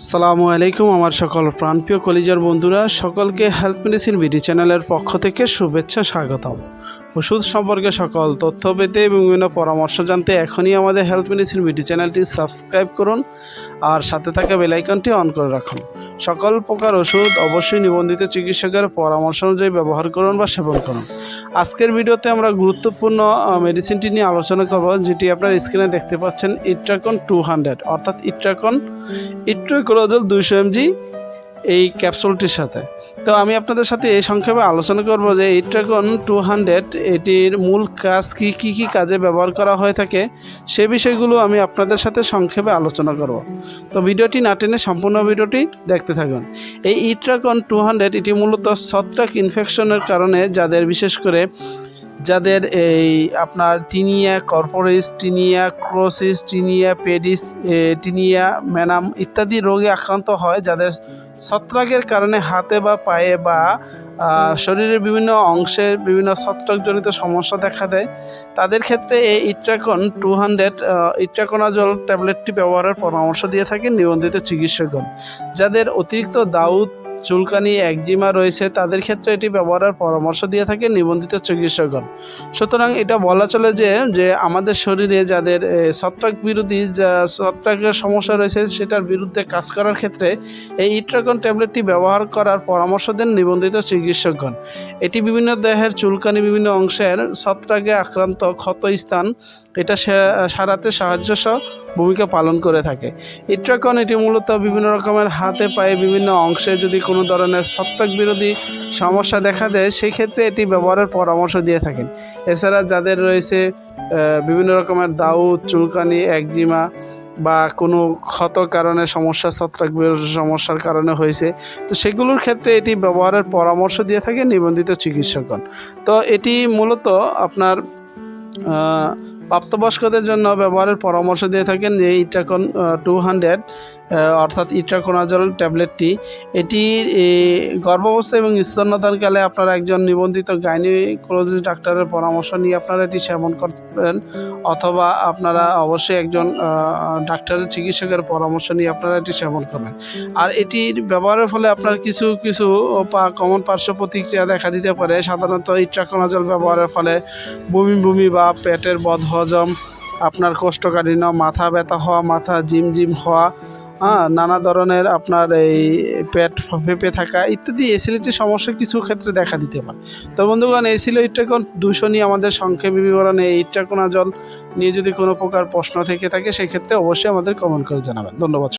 সালামু আলাইকুম আমার সকল প্রাণপ্রিয় কলিজার বন্ধুরা, সকলকে হেলথ মেডিসিন বিডি চ্যানেলের পক্ষ থেকে শুভেচ্ছা, স্বাগতম। ওষুধ সম্পর্কে সকল তথ্য পেতে এবং বিভিন্ন পরামর্শ জানতে এখনই আমাদের হেলথ মেডিসিন বিডি চ্যানেলটি সাবস্ক্রাইব করুন আর সাথে থাকা বেলাইকনটি অন করে রাখুন। সকল প্রকার ওষুধ অবশ্যই নিবন্ধিত চিকিৎসকের পরামর্শ অনুযায়ী ব্যবহার করুন বা সেবন করুন। আজকের ভিডিওতে আমরা গুরুত্বপূর্ণ মেডিসিনটি নিয়ে আলোচনা করব, যেটি আপনার স্ক্রিনে দেখতে পাচ্ছেন ইট্রাকন টু হান্ড্রেড অর্থাৎ ইট্রাকন ইট্রোক্রোজল দুইশো এমজি এই ক্যাপসুলটির সাথে। তো আমি আপনাদের সাথে এই সংক্ষেপে আলোচনা করব যে ইট্রাকন টু হান্ড্রেড, এটির মূল কাজ কি কি কি কাজে ব্যবহার করা হয়ে থাকে, সে বিষয়গুলো আমি আপনাদের সাথে সংক্ষেপে আলোচনা করব। তো ভিডিওটি না টেনে সম্পূর্ণ ভিডিওটি দেখতে থাকুন। এই ইট্রাকন টু হান্ড্রেড, এটি মূলত ছত্রাক ইনফেকশনের কারণে যাদের বিশেষ করে যাদের এই আপনার tinea corporis, tinea cruris, tinea pedis tinea manuum ইত্যাদি রোগে আক্রান্ত হয়, যাদের ছত্রাকের কারণে হাতে বা পায়ে বা শরীরের বিভিন্ন অংশে বিভিন্ন ছত্রাকজনিত সমস্যা দেখা দেয়। তাদের ক্ষেত্রে এই ইট্রাকন টু হান্ড্রেড ইট্রাকোনাজল ট্যাবলেটটি ব্যবহারের পরামর্শ দিয়ে থাকেন নিবন্ধিত চিকিৎসকগণ, যাদের অতিরিক্ত দাউদ চুলকানি, একজিমা রয়েছে, তাদের ক্ষেত্রে এটি ব্যবহারের পরামর্শ দিয়ে থাকে নিবন্ধিত চিকিৎসকগণ। সুতরাং এটা বলা চলে যে যে আমাদের শরীরে যাদের ছত্রাক বিরোধী যা, ছত্রাকের সমস্যা রয়েছে, সেটার বিরুদ্ধে কাজ করার ক্ষেত্রে এই ইট্রাকন ট্যাবলেটটি ব্যবহার করার পরামর্শ দেন নিবন্ধিত চিকিৎসকগণ। এটি বিভিন্ন দেহের চুলকানি বিভিন্ন অংশের ছত্রাকে আক্রান্ত ক্ষত স্থান, এটা সারাতে সাহায্য সহ ভূমিকা পালন করে থাকে। ইট্রাকন এটি মূলত বিভিন্ন রকমের হাতে পায়ে বিভিন্ন অংশে যদি কোনো ধরনের ছত্রাক বিরোধী সমস্যা দেখা দেয় সেই ক্ষেত্রে এটি ব্যবহারের পরামর্শ দিয়ে থাকেন। এছাড়া যাদের রয়েছে বিভিন্ন রকমের দাউদ, চুলকানি, একজিমা বা কোনো ক্ষত কারণে সমস্যা, ছত্রাক সমস্যার কারণে হয়েছে, তো সেগুলোর ক্ষেত্রে এটি ব্যবহারের পরামর্শ দিয়ে থাকে নিবন্ধিত চিকিৎসকগণ। তো এটি মূলত আপনার প্রাপ্তবয়স্কদের জন্য ব্যবহারের পরামর্শ দিয়ে থাকেন যে ইটাকন টু হান্ড্রেড অর্থাৎ ইট্রাকোনাজল ট্যাবলেটটি, এটি গর্ভাবস্থা এবং স্তন্যদানকালে আপনারা একজন নিবন্ধিত গাইনিকোলজিস্ট ডাক্তারের পরামর্শ নিয়ে আপনারা এটি সেবন করবেন, অথবা আপনারা অবশ্যই একজন ডাক্তারের চিকিৎসকের পরামর্শ নিয়ে আপনারা এটি সেবন করবেন। আর এটির ব্যবহারের ফলে আপনার কিছু কিছু কমন পার্শ্ব প্রতিক্রিয়া দেখা দিতে পারে, সাধারণত ইট্রাকোনাজল ব্যবহারের ফলে বমি বমি বা পেটের বদহজম, আপনার কোষ্ঠকাঠিন্য, মাথা ব্যথা হওয়া, মাথা জিম জিম হওয়া হ্যাঁ নানা ধরনের আপনার এই পেট ফেঁপে থাকা ইত্যাদি এসিলিটির সমস্যা কিছু ক্ষেত্রে দেখা দিতে পারে। তো বন্ধুগণ দুশো নিয়ে আমাদের সংক্ষেপে বিবরণে এই ইট্রাকোনা জল নিয়ে যদি কোনো প্রকার প্রশ্ন থেকে থাকে, সেক্ষেত্রে অবশ্যই আমাদের কমেন্ট করে জানাবেন। ধন্যবাদ।